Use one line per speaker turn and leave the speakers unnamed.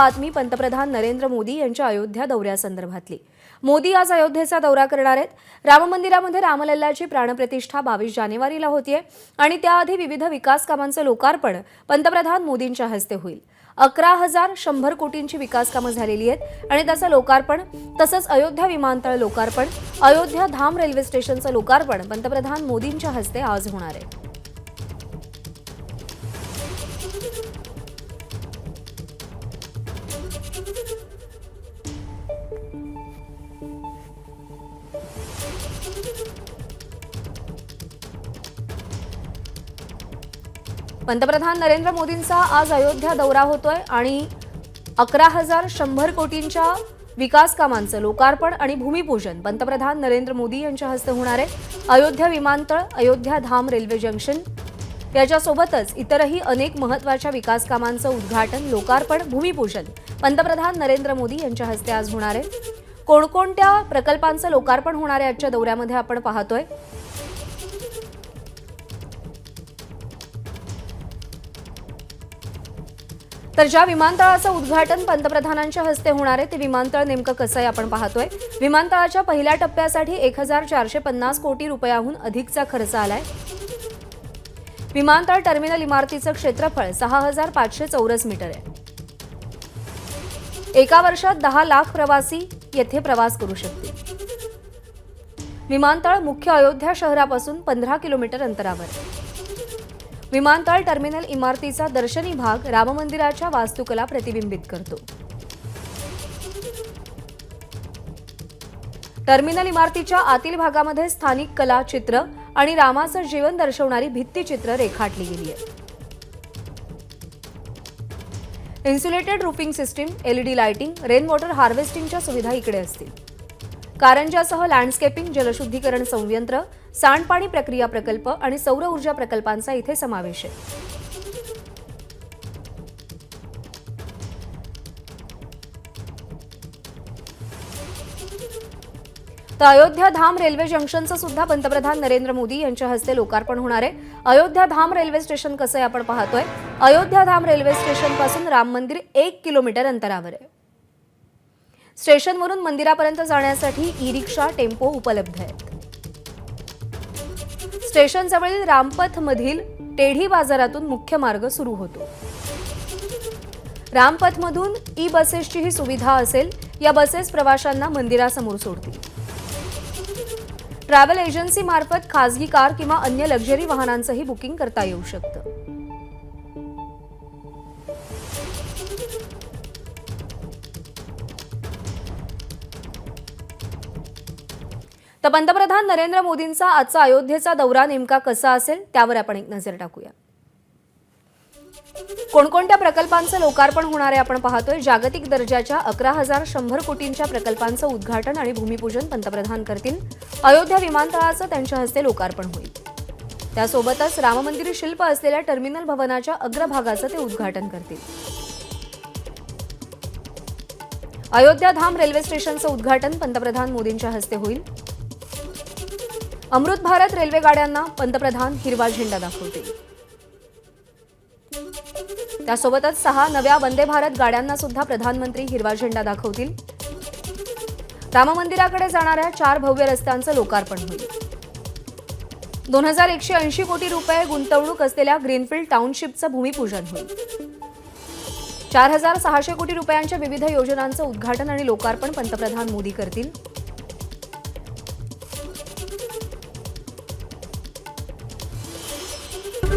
बातमी पंतप्रधान नरेंद्र मोदी यांच्या अयोध्या दौऱ्यासंदर्भातली. मोदी आज अयोध्येचा दौरा करणार आहेत. राम मंदिरामध्ये रामलल्लाची प्राणप्रतिष्ठा बावीस जानेवारीला होतीये आणि त्याआधी विविध विकास कामांचं लोकार्पण पंतप्रधान मोदींच्या हस्ते होईल. अकरा हजार शंभर कोटींची विकास कामं झालेली आहेत आणि त्याचं लोकार्पण तसंच अयोध्या विमानतळ लोकार्पण अयोध्या धाम रेल्वे स्टेशनचं लोकार्पण पंतप्रधान मोदींच्या हस्ते आज होणार आहे. पंतप्रधान नरेंद्र मोदींचा आज अयोध्या दौरा होतोय आणि अकरा हजार शंभर कोटींच्या विकास कामांचं लोकार्पण आणि भूमिपूजन पंतप्रधान नरेंद्र मोदी यांच्या हस्ते होणार आहे. अयोध्या विमानतळ अयोध्या धाम रेल्वे जंक्शन याच्यासोबतच इतरही अनेक महत्त्वाच्या विकास कामांचं उद्घाटन लोकार्पण भूमिपूजन पंतप्रधान नरेंद्र मोदी यांच्या हस्ते आज होणार आहे. कोणकोणत्या प्रकल्पांचं लोकार्पण होणार आहे आजच्या दौऱ्यामध्ये आपण पाहतोय. तर ज्या विमानतळाचं उद्घाटन पंतप्रधानांच्या हस्ते होणार आहे ते विमानतळ नेमकं कसं आहे आपण पाहतोय. विमानतळाच्या पहिल्या टप्प्यासाठी एक हजार चारशे पन्नास कोटी रुपयाहून अधिकचा खर्च आलाय. विमानतळ टर्मिनल इमारतीचं क्षेत्रफळ सहा हजार पाचशे चौरस मीटर आहे. एका वर्षात दहा लाख प्रवासी येथे प्रवास करू शकतील. विमानतळ मुख्य अयोध्या शहरापासून पंधरा किलोमीटर अंतरावर आहे. विमानतळ टर्मिनल इमारतीचा दर्शनी भाग राममंदिराच्या वास्तुकला प्रतिबिंबित करतो. टर्मिनल इमारतीच्या आतील भागामध्ये स्थानिक कला चित्र आणि रामाचं जीवन दर्शवणारी भित्तीचित्र रेखाटली गेली आहे. Insulated roofing system LED lighting rain water हार्वेस्टिंगच्या सुविधा इकडे असतील. कारंजासह लँडस्केपिंग जलशुद्धीकरण संयंत्र सांडपाणी प्रक्रिया प्रकल्प आणि सौर ऊर्जा प्रकल्पांचा इथे समावेश आहे. तर अयोध्या धाम रेल्वे जंक्शनचं सुद्धा पंतप्रधान नरेंद्र मोदी यांच्या हस्ते लोकार्पण होणार आहे. अयोध्या धाम रेल्वे स्टेशन कसं आहे आपण पाहतोय. अयोध्या धाम रेल्वे स्टेशनपासून राम मंदिर एक किलोमीटर अंतरावर आहे. स्टेशनवरून मंदिरापर्यंत जाण्यासाठी ई रिक्षा टेम्पो उपलब्ध आहेत. स्टेशनजवळील रामपथमधील टेढी बाजारातून मुख्य मार्ग सुरू होतो. रामपथमधून ई बसेसचीही सुविधा असेल या बसेस प्रवाशांना मंदिरासमोर सोडतील. ट्रॅव्हल एजन्सीमार्फत खासगी कार किंवा अन्य लक्झरी वाहनांचंही बुकिंग करता येऊ शकतं. तर पंतप्रधान नरेंद्र मोदींचा आजचा अयोध्येचा दौरा नेमका कसा असेल त्यावर आपण एक नजर टाकूया. कोणकोणत्या प्रकल्पांचं लोकार्पण होणार आहे आपण पाहतोय. जागतिक दर्जाच्या अकरा हजार शंभर कोटींच्या प्रकल्पांचं उद्घाटन आणि भूमिपूजन पंतप्रधान करतील. अयोध्या विमानतळाचं त्यांच्या हस्ते लोकार्पण होईल. त्यासोबतच राममंदिर शिल्प असलेल्या टर्मिनल भवनाच्या अग्रभागाचं ते उद्घाटन करतील. अयोध्या धाम रेल्वे स्टेशनचं उद्घाटन पंतप्रधान मोदींच्या हस्ते होईल. अमृत भारत रेल्वे गाड्यांना पंतप्रधान हिरवा झेंडा दाखवतील. त्यासोबतच सहा नव्या वंदे भारत गाड्यांना सुद्धा प्रधानमंत्री हिरवा झेंडा दाखवतील. राम मंदिराकडे जाणाऱ्या चार भव्य रस्त्यांचं लोकार्पण होईल. दोन हजार एकशे ऐंशी कोटी रुपये गुंतवणूक असलेल्या ग्रीनफील्ड टाउनशिपचं भूमिपूजन होईल. चार हजार सहाशे कोटी रुपयांच्या विविध योजनांचं उद्घाटन आणि लोकार्पण पंतप्रधान मोदी करतील.